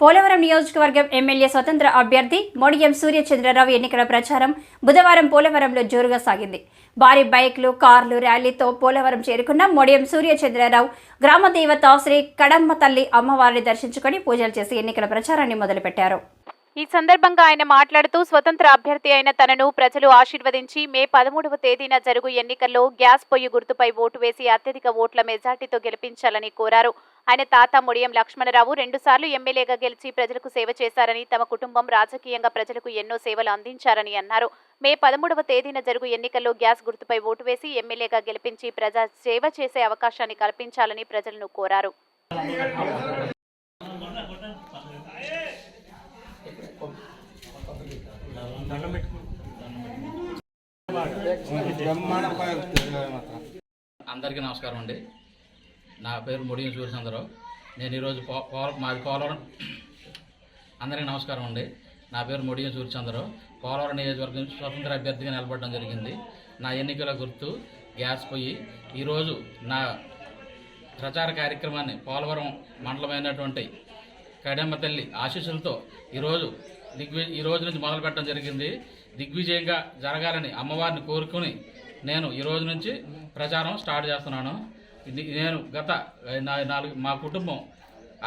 పోలవరం నియోజకవర్గం ఎమ్మెల్యే స్వతంత్ర అభ్యర్థి మొడియం సూర్యచంద్రరావు ఎన్నికల ప్రచారం బుధవారం పోలవరంలో జోరుగా సాగింది. భారీ బైక్లు కార్లు ర్యాలీతో పోలవరం చేరుకున్న మొడియం సూర్యచంద్రరావు గ్రామ దేవత శ్రీ కడమ్మ తల్లి అమ్మవారిని దర్శించుకొని పూజలు చేసి ఎన్నికల ప్రచారాన్ని మొదలుపెట్టారు. ఈ సందర్భంగా ఆయన మాట్లాడుతూ స్వతంత్ర అభ్యర్థి అయిన తనను ప్రజలు ఆశీర్వదించి మే పదమూడవ తేదీన జరుగు ఎన్నికల్లో గ్యాస్ పొయ్యి గుర్తుపై ఓటు వేసి అత్యధిక ఓట్ల మెజార్టీతో గెలిపించాలని కోరారు. ఆయన తాత ముడియం లక్ష్మణరావు రెండుసార్లు ఎమ్మెల్యేగా గెలిచి ప్రజలకు సేవ చేశారని తమ కుటుంబం రాజకీయంగా ప్రజలకు ఎన్నో సేవలు అందించారని అన్నారు. మే పదమూడవ తేదీన జరుగు ఎన్నికల్లో గ్యాస్ గుర్తుపై ఓటు వేసి ఎమ్మెల్యేగా గెలిపించి ప్రజా సేవ చేసే అవకాశాన్ని కల్పించాలని ప్రజలను కోరారు. అందరికీ నమస్కారం అండి. నా పేరు ముడియం సూర్యచంద్రరావు. నేను ఈరోజు పో మాది పోలవరం. అందరికీ నమస్కారం అండి. నా పేరు ముడియం సూర్యచంద్రరావు. పోలవరం నియోజకవర్గం స్వతంత్ర అభ్యర్థిగా నిలబడడం జరిగింది. నా ఎన్నికల గుర్తు గ్యాస్ పొయ్యి. ఈరోజు నా ప్రచార కార్యక్రమాన్ని పోలవరం మండలమైనటువంటి కడెమ్మ తల్లి ఆశీస్సులతో ఈరోజు దిగ్వి ఈ రోజు నుంచి మొదలు పెట్టడం జరిగింది. దిగ్విజయంగా జరగాలని అమ్మవారిని కోరుకుని నేను ఈ రోజు నుంచి ప్రచారం స్టార్ట్ చేస్తున్నాను. నేను గత నాలుగు మా కుటుంబం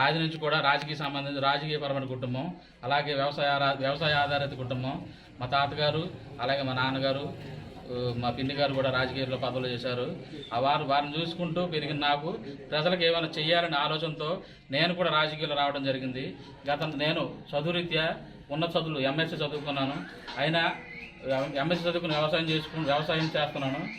ఆది నుంచి కూడా రాజకీయ సంబంధించిన రాజకీయపరమైన కుటుంబం అలాగే వ్యవసాయ వ్యవసాయ ఆధారిత కుటుంబం. మా తాతగారు అలాగే మా నాన్నగారు మా పిన్ని గారు కూడా రాజకీయాల్లో పదవులు చేశారు. ఆ వారు వారిని చూసుకుంటూ పెరిగిన నాకు ప్రజలకు ఏమైనా చేయాలనే ఆలోచనతో నేను కూడా రాజకీయాల్లో రావడం జరిగింది. గత నేను చదువురీత్యా ఉన్న చదువులు ఎంఎస్సీ చదువుకున్నాను. అయినా ఎంఎస్సీ చదువుకుని వ్యవసాయం చేసుకుని వ్యవసాయం చేస్తున్నాను.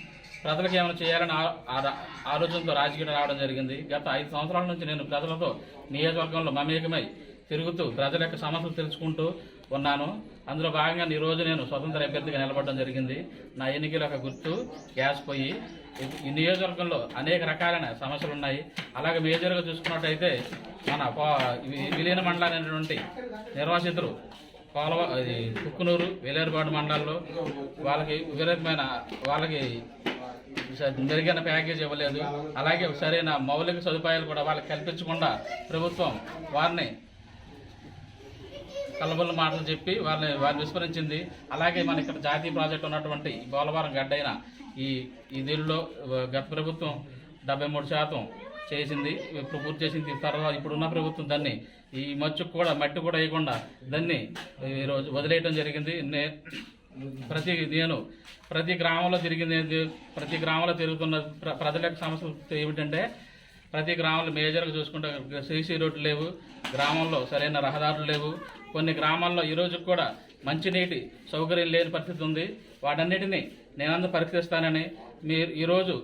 ప్రజలకు ఏమైనా చేయాలని ఆ- ఆలోచనతో రాజకీయాలు రావడం జరిగింది. గత ఐదు సంవత్సరాల నుంచి నేను ప్రజలతో నియోజకవర్గంలో మమేకమై తిరుగుతూ ప్రజల యొక్క సమస్యలు తెలుసుకుంటూ ఉన్నాను. అందులో భాగంగా ఈ రోజు నేను స్వతంత్ర అభ్యర్థిగా నిలబడడం జరిగింది. నా ఎన్నికల యొక్క గుర్తు గ్యాస్ పోయి ఈ నియోజకవర్గంలో అనేక రకాలైన సమస్యలు ఉన్నాయి అలాగే మేజర్గా చూసుకున్నట్టయితే మన పో- విలీన మండలమైనటువంటి నిర్వాసితులు కోలవ ఇది కుక్కునూరు వేలేరుపాడు మండలాల్లో వాళ్ళకి విపరీతమైన వాళ్ళకి మెరుగైన ప్యాకేజ్ ఇవ్వలేదు. అలాగే సరైన మౌలిక సదుపాయాలు కూడా వాళ్ళకి కల్పించకుండా ప్రభుత్వం వారిని కలబల మాటలు చెప్పి వారిని వారిని విస్మరించింది. అలాగే మన ఇక్కడ జాతీయ ప్రాజెక్ట్ ఉన్నటువంటి ఈ పోలవరం గడ్డైన ఈ ఈ దీనిలో గత ప్రభుత్వం డెబ్బై మూడు శాతం చేసింది ఇప్పుడు పూర్తి చేసింది. తర్వాత ఇప్పుడున్న ప్రభుత్వం దాన్ని ఈ మచ్చుకు కూడా మట్టి కూడా వేయకుండా దాన్ని ఈరోజు వదిలేయడం జరిగింది. నే ప్రతి నేను ప్రతి గ్రామంలో తిరిగింది ప్రతి గ్రామంలో తిరుగుతున్న ప్ర- ప్రజల యొక్క ఏమిటంటే ప్రతి గ్రామంలో మేజర్గా చూసుకుంటే సీసీ రోడ్లు లేవు గ్రామంలో సరైన రహదారులు లేవు. కొన్ని గ్రామాల్లో ఈరోజు కూడా మంచినీటి సౌకర్యం లేని పరిస్థితి ఉంది. వాటన్నిటిని నేనందు పరిశీలిస్తానని మీరు ఈరోజు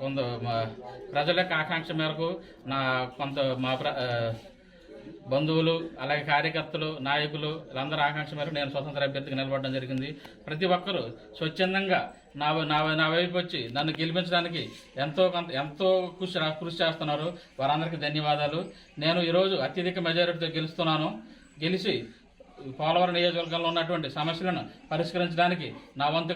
కొంత ప్రజల యొక్క ఆకాంక్ష మేరకు నా కొంత మా ప్ర బంధువులు అలాగే కార్యకర్తలు నాయకులు వీళ్ళందరూ ఆకాంక్ష మేరకు నేను స్వతంత్ర అభ్యర్థిగా నిలబడడం జరిగింది. ప్రతి ఒక్కరూ స్వచ్ఛందంగా నా నా నా వైపు వచ్చి నన్ను గెలిపించడానికి ఎంతో కొంత ఎంతో కృషి కృషి చేస్తున్నారు. వారందరికీ ధన్యవాదాలు. నేను ఈరోజు అత్యధిక మెజారిటీతో గెలుస్తున్నాను. గెలిచి పోలవరం నియోజకవర్గంలో ఉన్నటువంటి సమస్యలను పరిష్కరించడానికి నా వంతుగా